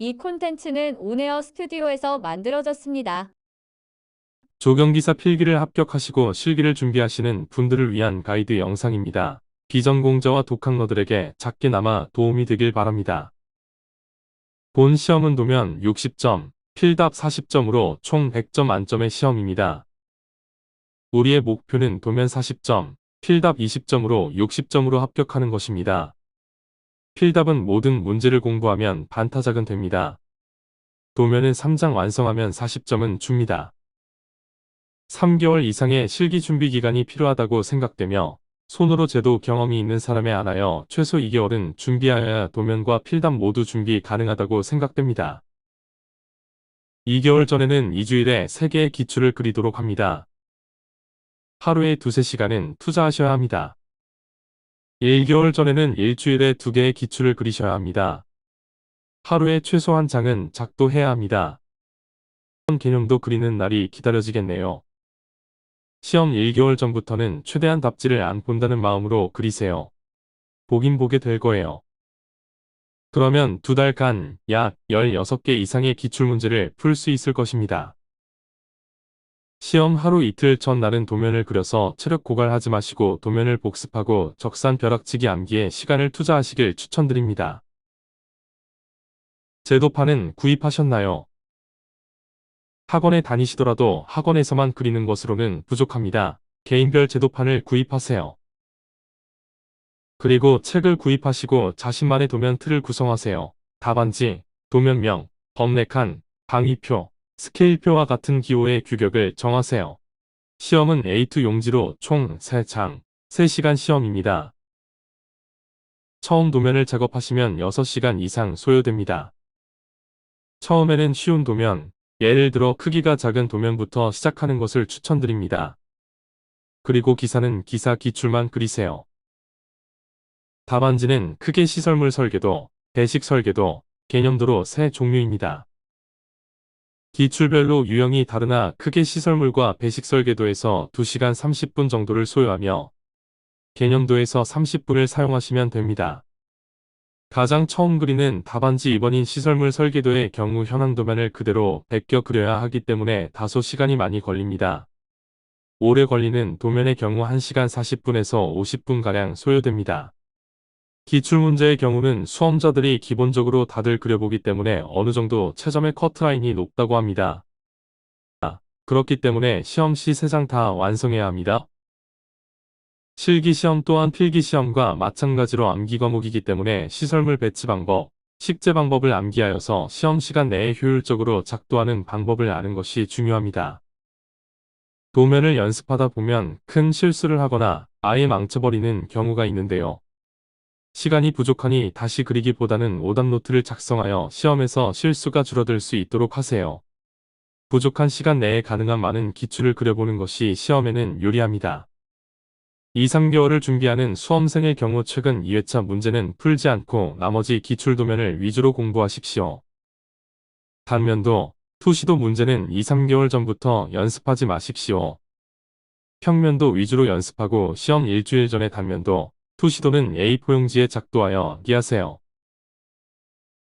이 콘텐츠는 온에어 스튜디오에서 만들어졌습니다. 조경기사 필기를 합격하시고 실기를 준비하시는 분들을 위한 가이드 영상입니다. 비전공자와 독학러들에게 작게나마 도움이 되길 바랍니다. 본 시험은 도면 60점, 필답 40점으로 총 100점 만점의 시험입니다. 우리의 목표는 도면 40점, 필답 20점으로 60점으로 합격하는 것입니다. 필답은 모든 문제를 공부하면 반타작은 됩니다. 도면은 3장 완성하면 40점은 줍니다. 3개월 이상의 실기 준비 기간이 필요하다고 생각되며 손으로 재도 경험이 있는 사람에 한하여 최소 2개월은 준비하여야 도면과 필답 모두 준비 가능하다고 생각됩니다. 2개월 전에는 2주일에 3개의 기출을 그리도록 합니다. 하루에 두세 시간은 투자하셔야 합니다. 1개월 전에는 일주일에 2개의 기출을 그리셔야 합니다. 하루에 최소 한 장은 작도해야 합니다. 개념도 그리는 날이 기다려지겠네요. 시험 1개월 전부터는 최대한 답지를 안 본다는 마음으로 그리세요. 보긴 보게 될 거예요. 그러면 두 달간 약 16개 이상의 기출문제를 풀 수 있을 것입니다. 시험 하루 이틀 전 날은 도면을 그려서 체력 고갈하지 마시고 도면을 복습하고 적산 벼락치기 암기에 시간을 투자하시길 추천드립니다. 제도판은 구입하셨나요? 학원에 다니시더라도 학원에서만 그리는 것으로는 부족합니다. 개인별 제도판을 구입하세요. 그리고 책을 구입하시고 자신만의 도면 틀을 구성하세요. 답안지, 도면명, 범례칸, 방위표, 스케일표와 같은 기호의 규격을 정하세요. 시험은 A2 용지로 총 3장, 3시간 시험입니다. 처음 도면을 작업하시면 6시간 이상 소요됩니다. 처음에는 쉬운 도면, 예를 들어 크기가 작은 도면부터 시작하는 것을 추천드립니다. 그리고 기사는 기사 기출만 그리세요. 답안지는 크게 시설물 설계도, 배식 설계도, 개념도로 세 종류입니다. 기출별로 유형이 다르나 크게 시설물과 배식 설계도에서 2시간 30분 정도를 소요하며 개념도에서 30분을 사용하시면 됩니다. 가장 처음 그리는 답안지 2번인 시설물 설계도의 경우 현황 도면을 그대로 베껴 그려야 하기 때문에 다소 시간이 많이 걸립니다. 오래 걸리는 도면의 경우 1시간 40분에서 50분가량 소요됩니다. 기출문제의 경우는 수험자들이 기본적으로 다들 그려보기 때문에 어느 정도 채점의 커트라인이 높다고 합니다. 그렇기 때문에 시험 시 3장 다 완성해야 합니다. 실기시험 또한 필기시험과 마찬가지로 암기 과목이기 때문에 시설물 배치 방법, 식재 방법을 암기하여서 시험 시간 내에 효율적으로 작도하는 방법을 아는 것이 중요합니다. 도면을 연습하다 보면 큰 실수를 하거나 아예 망쳐버리는 경우가 있는데요. 시간이 부족하니 다시 그리기보다는 오답노트를 작성하여 시험에서 실수가 줄어들 수 있도록 하세요. 부족한 시간 내에 가능한 많은 기출을 그려보는 것이 시험에는 유리합니다. 2, 3개월을 준비하는 수험생의 경우 최근 2회차 문제는 풀지 않고 나머지 기출도면을 위주로 공부하십시오. 단면도, 투시도 문제는 2, 3개월 전부터 연습하지 마십시오. 평면도 위주로 연습하고 시험 일주일 전에 단면도, 투시도는 A4용지에 작도하여 기하세요.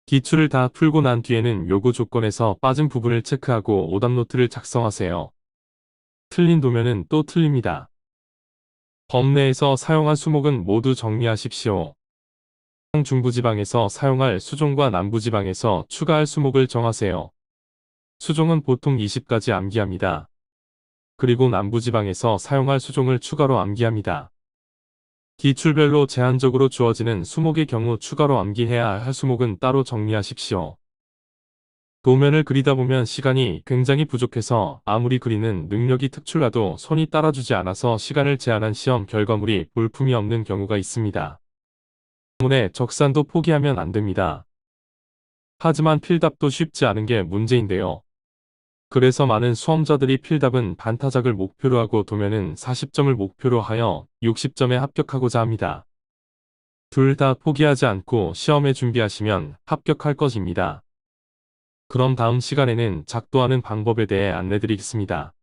기출을 다 풀고 난 뒤에는 요구 조건에서 빠진 부분을 체크하고 오답노트를 작성하세요. 틀린 도면은 또 틀립니다. 범내에서 사용한 수목은 모두 정리하십시오. 중부지방에서 사용할 수종과 남부지방에서 추가할 수목을 정하세요. 수종은 보통 20가지 암기합니다. 그리고 남부지방에서 사용할 수종을 추가로 암기합니다. 기출별로 제한적으로 주어지는 수목의 경우 추가로 암기해야 할 수목은 따로 정리하십시오. 도면을 그리다 보면 시간이 굉장히 부족해서 아무리 그리는 능력이 특출나도 손이 따라주지 않아서 시간을 제한한 시험 결과물이 볼품이 없는 경우가 있습니다. 때문에 적산도 포기하면 안 됩니다. 하지만 필답도 쉽지 않은 게 문제인데요. 그래서 많은 수험자들이 필답은 반타작을 목표로 하고 도면은 40점을 목표로 하여 60점에 합격하고자 합니다. 둘 다 포기하지 않고 시험에 준비하시면 합격할 것입니다. 그럼 다음 시간에는 작도하는 방법에 대해 안내드리겠습니다.